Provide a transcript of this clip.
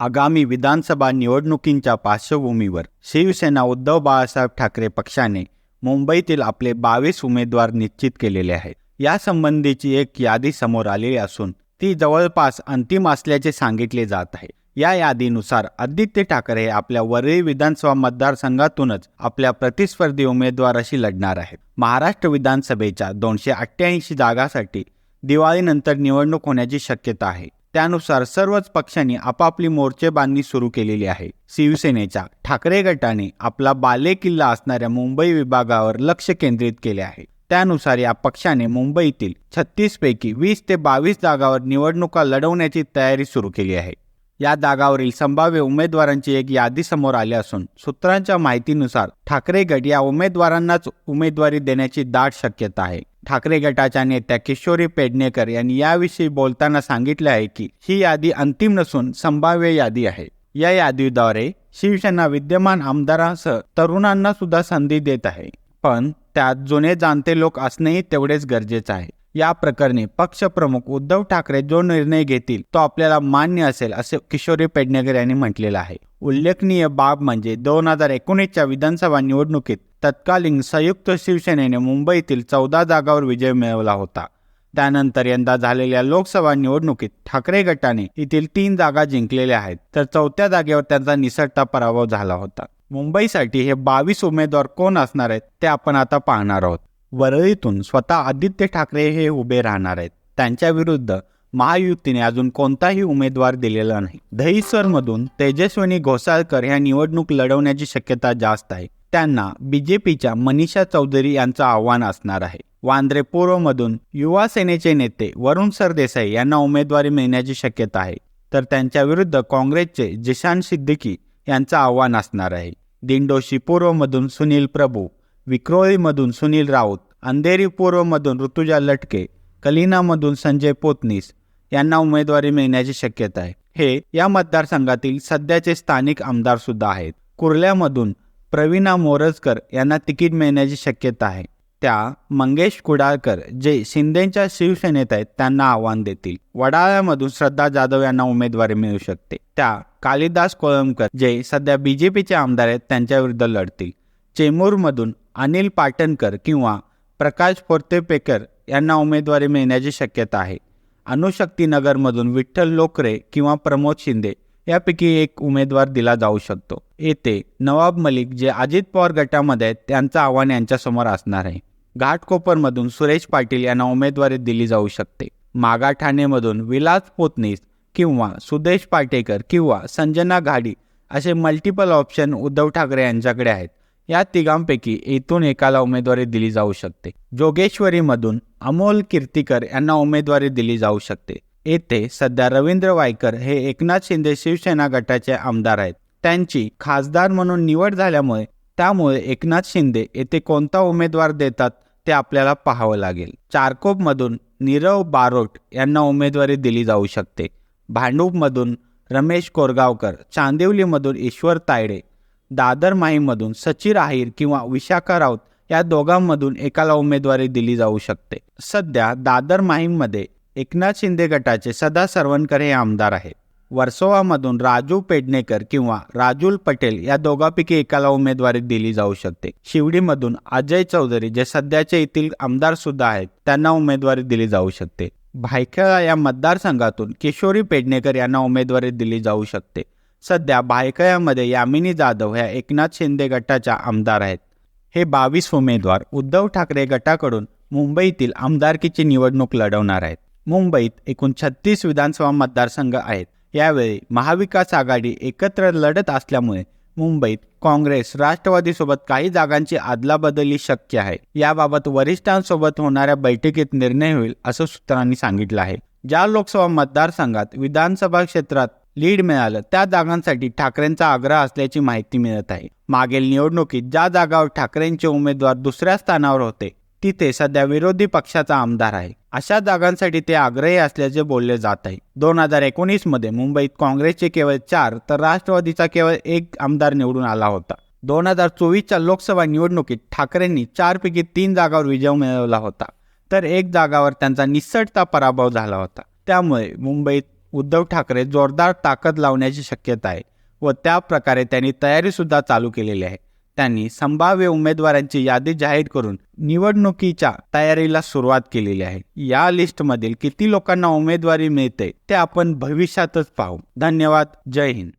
आगामी विधानसभा निवडणुकींच्या पार्श्वभूमीवर शिवसेना उद्धव बाळासाहेब ठाकरे पक्षाने मुंबईतील आपले बावीस उमेदवार निश्चित केलेले आहेत. यासंबंधीची एक यादी समोर आलेली असून ती जवळपास अंतिम असल्याचे सांगितले जात आहे. या यादीनुसार आदित्य ठाकरे हे आपल्या वरळी विधानसभा मतदारसंघातूनच आपल्या प्रतिस्पर्धी उमेदवाराशी लढणार आहेत. महाराष्ट्र विधानसभेच्या दोनशे अठ्ठ्याऐंशी जागासाठी दिवाळीनंतर निवडणूक होण्याची शक्यता आहे. त्यानुसार सर्वच पक्षांनी आपापली मोर्चेबांधणी सुरू केलेली आहे. शिवसेनेच्या ठाकरे गटाने आपला बाले किल्ला असणाऱ्या मुंबई विभागावर लक्ष केंद्रित केले आहे. त्यानुसार या पक्षाने मुंबईतील छत्तीस पैकी वीस ते बावीस जागावर निवडणुका लढवण्याची तयारी सुरू केली आहे. या जागावरील संभाव्य उमेदवारांची एक यादी समोर आली असून सूत्रांच्या माहितीनुसार ठाकरे गट या उमेदवारांनाच उमेदवारी देण्याची दाट शक्यता आहे. ठाकरे गटाच्या नेत्या किशोरी पेडणेकर यांनी याविषयी बोलताना सांगितले आहे की ही यादी अंतिम नसून संभाव्य यादी आहे. या यादीद्वारे शिवसेना विद्यमान आमदारांसह तरुणांना सुद्धा संधी देत आहे. पण त्यात जुने जाणते लोक असणेही तेवढेच गरजेचं आहे. या प्रकरणी पक्षप्रमुख उद्धव ठाकरे जो निर्णय घेतील तो आपल्याला मान्य असेल असे किशोरी पेडणेकर यांनी म्हटलेलं आहे. उल्लेखनीय बाब म्हणजे दोन हजार एकोणीसच्या विधानसभा निवडणुकीत तत्कालीन संयुक्त शिवसेनेने मुंबईतील चौदा जागावर विजय मिळवला होता. त्यानंतर यंदा झालेल्या लोकसभा निवडणुकीत ठाकरे गटाने येथील तीन जागा जिंकलेल्या आहेत तर चौथ्या जागेवर त्यांचा निसटता पराभव झाला होता. मुंबईसाठी हे बावीस उमेदवार कोण असणार आहेत ते आपण आता पाहणार आहोत. वरळीतून स्वतः आदित्य ठाकरे हे उभे राहणार आहेत. त्यांच्या विरुद्ध महायुतीने अजून कोणताही उमेदवार दिलेला नाही. दहिसरमधून तेजस्विनी घोसाळकर ह्या निवडणूक लढवण्याची शक्यता जास्त आहे. त्यांना बीजेपीच्या मनीषा चौधरी यांचं आव्हान असणार आहे. वांद्रे पूर्वमधून युवा सेनेचे नेते वरुण सरदेसाई यांना उमेदवारी मिळण्याची शक्यता आहे. तर त्यांच्या विरुद्ध काँग्रेसचे जिशान सिद्दीकी यांचं आव्हान असणार आहे. दिंडोशी पूर्वमधून सुनील प्रभू विक्रोळीमधून सुनील राऊत अंधेरी पूर्वमधून ऋतुजा लटके कलिनामधून संजय पोतनीस यांना उमेदवारी मिळण्याची शक्यता आहे. हे या मतदारसंघातील सध्याचे स्थानिक आमदार सुद्धा आहेत. कुर्ल्यामधून प्रवीणा मोरजकर यांना तिकीट मिळण्याची शक्यता आहे. त्या मंगेश कुडाळकर जे शिंदेच्या शिवसेनेत आहेत त्यांना आव्हान देतील. वडाळ्यामधून श्रद्धा जाधव यांना उमेदवारी मिळू शकते. त्या कालिदास कोळंबकर जे सध्या बीजेपीचे आमदार आहेत त्यांच्या विरुद्ध लढतील. चेंबूरमधून अनिल पाटणकर किंवा प्रकाश पोर्तेपेकर यांना उमेदवारी मिळण्याची शक्यता आहे. अणुशक्तीनगरमधून विठ्ठल लोकरे किंवा प्रमोद शिंदे यापैकी एक उमेदवार दिला जाऊ शकतो. येथे नवाब मलिक जे अजित पवार गटामध्ये आहेत त्यांचं आव्हान यांच्यासमोर असणार आहे. घाटकोपरमधून सुरेश पाटील यांना उमेदवारी दिली जाऊ शकते. मागाठाणेमधून विलास पोतनीस किंवा सुदेश पाटेकर किंवा संजना घाडी असे मल्टिपल ऑप्शन उद्धव ठाकरे यांच्याकडे आहेत. या तिघांपैकी येथून एकाला उमेदवारी दिली जाऊ शकते. जोगेश्वरीमधून अमोल कीर्तीकर यांना उमेदवारी दिली जाऊ शकते. येथे सध्या रवींद्र वायकर हे एकनाथ शिंदे शिवसेना गटाचे आमदार आहेत. त्यांची खासदार म्हणून निवड झाल्यामुळे त्यामुळे एकनाथ शिंदे येथे कोणता उमेदवार देतात ते आपल्याला पाहावं लागेल. चारकोपमधून नीरव बारोट यांना उमेदवारी दिली जाऊ शकते. भांडूपमधून रमेश कोरगावकर चांदिवलीमधून ईश्वर तायडे दादर माहीमधून सचिर आहिर किंवा विशाखा राऊत या दोघांमधून एकाला उमेदवारी दिली जाऊ शकते. सध्या दादर माहीममध्ये एकनाथ शिंदे गटाचे सदा सरवणकर हे आमदार आहेत. वर्सोवामधून राजू पेडणेकर किंवा राजूल पटेल या दोघांपैकी एकाला उमेदवारी दिली जाऊ शकते. शिवडीमधून अजय चौधरी जे सध्याचे येथील आमदार सुद्धा आहेत त्यांना उमेदवारी दिली जाऊ शकते. भायखळा या मतदारसंघातून किशोरी पेडणेकर यांना उमेदवारी दिली जाऊ शकते. सध्या भायखळ्यामध्ये यामिनी जाधव ह्या एकनाथ शिंदे गटाच्या आमदार आहेत. हे बावीस उमेदवार उद्धव ठाकरे गटाकडून मुंबईतील आमदारकीची निवडणूक लढवणार आहेत. मुंबईत एकूण छत्तीस विधानसभा मतदारसंघ आहेत. यावेळी महाविकास आघाडी एकत्र लढत असल्यामुळे मुंबईत काँग्रेस राष्ट्रवादीसोबत काही जागांची आदलाबदली शक्य आहे. याबाबत वरिष्ठांसोबत होणाऱ्या बैठकीत निर्णय होईल असं सूत्रांनी सांगितलं आहे. ज्या लोकसभा मतदारसंघात विधानसभा क्षेत्रात लीड मिळालं त्या जागांसाठी ठाकरेंचा आग्रह असल्याची माहिती मिळत आहे. मागील निवडणुकीत ज्या जागावर ठाकरेंचे उमेदवार दुसऱ्या स्थानावर होते तिथे सध्या विरोधी पक्षाचा आमदार आहे. अशा जागांसाठी ते आग्रही असल्याचे बोलले जात आहे. दोन हजार एकोणीसमध्ये मुंबईत काँग्रेसचे केवळ चार तर राष्ट्रवादीचा केवळ एक आमदार निवडून आला होता. दोन हजार चोवीसच्या लोकसभा निवडणुकीत ठाकरेंनी चारपैकी तीन जागावर विजय मिळवला होता. तर एक जागावर त्यांचा निसटता पराभव झाला होता. त्यामुळे मुंबईत उद्धव ठाकरे जोरदार ताकद लावण्याची शक्यता आहे व त्या प्रकारे त्यांनी तयारीसुद्धा चालू केलेली आहे. त्यांनी संभाव्य उमेदवारांची यादी जाहीर करून निवडणुकीच्या तयारीला सुरुवात केलेली आहे. या लिस्टमधील किती लोकांना उमेदवारी मिळते ते आपण भविष्यातच पाहू. धन्यवाद. जय हिंद.